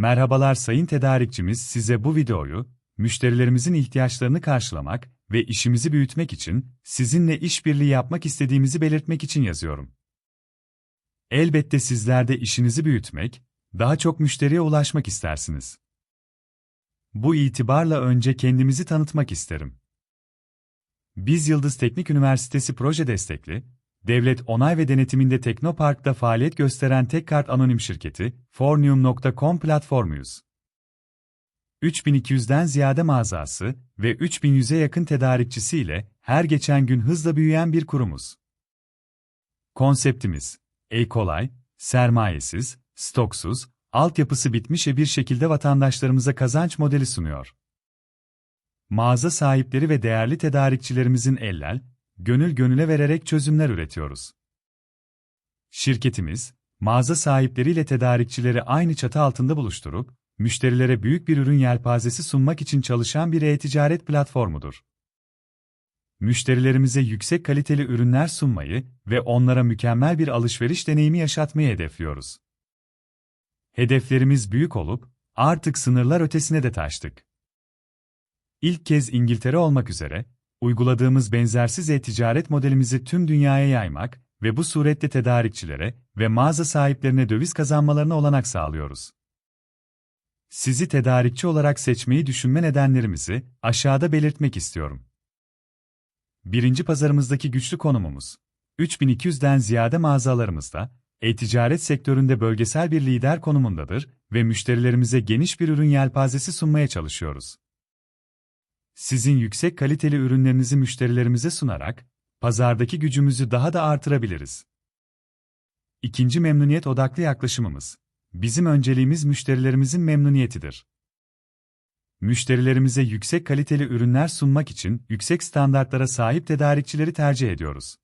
Merhabalar sayın tedarikçimiz size bu videoyu, müşterilerimizin ihtiyaçlarını karşılamak ve işimizi büyütmek için sizinle işbirliği yapmak istediğimizi belirtmek için yazıyorum. Elbette sizler de işinizi büyütmek, daha çok müşteriye ulaşmak istersiniz. Bu itibarla önce kendimizi tanıtmak isterim. Biz Yıldız Teknik Üniversitesi proje destekli, devlet onay ve denetiminde Teknopark'ta faaliyet gösteren tek kart anonim şirketi, Fornium.com platformuyuz. 3200'den ziyade mağazası ve 3100'e yakın tedarikçisiyle her geçen gün hızla büyüyen bir kurumuz. Konseptimiz, el kolay, sermayesiz, stoksuz, altyapısı bitmiş bir şekilde vatandaşlarımıza kazanç modeli sunuyor. Mağaza sahipleri ve değerli tedarikçilerimizin eller, gönül gönüle vererek çözümler üretiyoruz. Şirketimiz, mağaza sahipleriyle tedarikçileri aynı çatı altında buluşturup, müşterilere büyük bir ürün yelpazesi sunmak için çalışan bir e-ticaret platformudur. Müşterilerimize yüksek kaliteli ürünler sunmayı ve onlara mükemmel bir alışveriş deneyimi yaşatmayı hedefliyoruz. Hedeflerimiz büyük olup, artık sınırlar ötesine de taştık. İlk kez İngiltere olmak üzere, uyguladığımız benzersiz e-ticaret modelimizi tüm dünyaya yaymak ve bu surette tedarikçilere ve mağaza sahiplerine döviz kazanmalarına olanak sağlıyoruz. Sizi tedarikçi olarak seçmeyi düşünme nedenlerimizi aşağıda belirtmek istiyorum. Birinci pazarımızdaki güçlü konumumuz. 3200'den ziyade mağazalarımızda, e-ticaret sektöründe bölgesel bir lider konumundadır ve müşterilerimize geniş bir ürün yelpazesi sunmaya çalışıyoruz. Sizin yüksek kaliteli ürünlerinizi müşterilerimize sunarak, pazardaki gücümüzü daha da artırabiliriz. İkinci memnuniyet odaklı yaklaşımımız. Bizim önceliğimiz müşterilerimizin memnuniyetidir. Müşterilerimize yüksek kaliteli ürünler sunmak için yüksek standartlara sahip tedarikçileri tercih ediyoruz.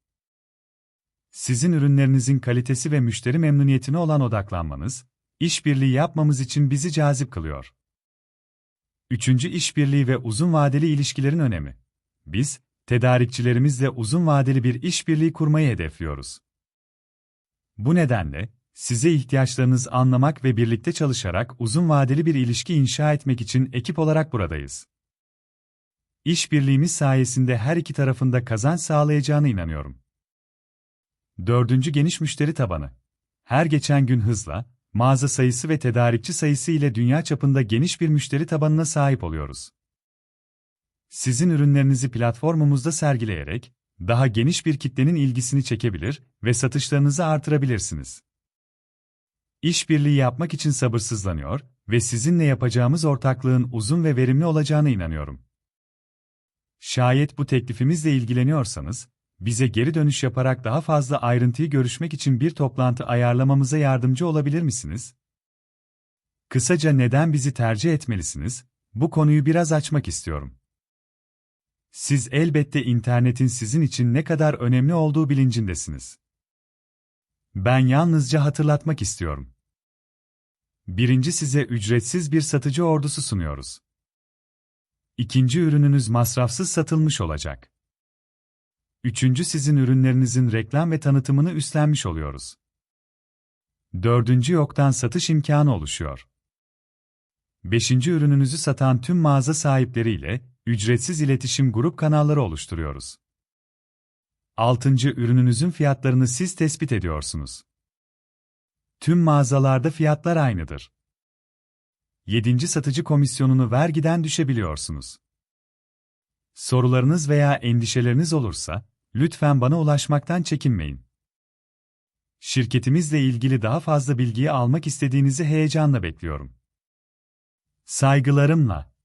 Sizin ürünlerinizin kalitesi ve müşteri memnuniyetine olan odaklanmanız, işbirliği yapmamız için bizi cazip kılıyor. Üçüncü işbirliği ve uzun vadeli ilişkilerin önemi. Biz, tedarikçilerimizle uzun vadeli bir işbirliği kurmayı hedefliyoruz. Bu nedenle, size ihtiyaçlarınızı anlamak ve birlikte çalışarak uzun vadeli bir ilişki inşa etmek için ekip olarak buradayız. İşbirliğimiz sayesinde her iki tarafında kazanç sağlayacağına inanıyorum. Dördüncü geniş müşteri tabanı. Her geçen gün hızla, mağaza sayısı ve tedarikçi sayısı ile dünya çapında geniş bir müşteri tabanına sahip oluyoruz. Sizin ürünlerinizi platformumuzda sergileyerek, daha geniş bir kitlenin ilgisini çekebilir ve satışlarınızı artırabilirsiniz. İşbirliği yapmak için sabırsızlanıyor ve sizinle yapacağımız ortaklığın uzun ve verimli olacağına inanıyorum. Şayet bu teklifimizle ilgileniyorsanız, bize geri dönüş yaparak daha fazla ayrıntıyı görüşmek için bir toplantı ayarlamamıza yardımcı olabilir misiniz? Kısaca neden bizi tercih etmelisiniz? Bu konuyu biraz açmak istiyorum. Siz elbette internetin sizin için ne kadar önemli olduğu bilincindesiniz. Ben yalnızca hatırlatmak istiyorum. Birinci size ücretsiz bir satıcı ordusu sunuyoruz. İkinci ürününüz masrafsız satılmış olacak. Üçüncü sizin ürünlerinizin reklam ve tanıtımını üstlenmiş oluyoruz. Dördüncü yoktan satış imkanı oluşuyor. Beşinci ürününüzü satan tüm mağaza sahipleriyle ücretsiz iletişim grup kanalları oluşturuyoruz. Altıncı ürününüzün fiyatlarını siz tespit ediyorsunuz. Tüm mağazalarda fiyatlar aynıdır. Yedinci satıcı komisyonunu vergiden düşebiliyorsunuz. Sorularınız veya endişeleriniz olursa, lütfen bana ulaşmaktan çekinmeyin. Şirketimizle ilgili daha fazla bilgiyi almak istediğinizi heyecanla bekliyorum. Saygılarımla.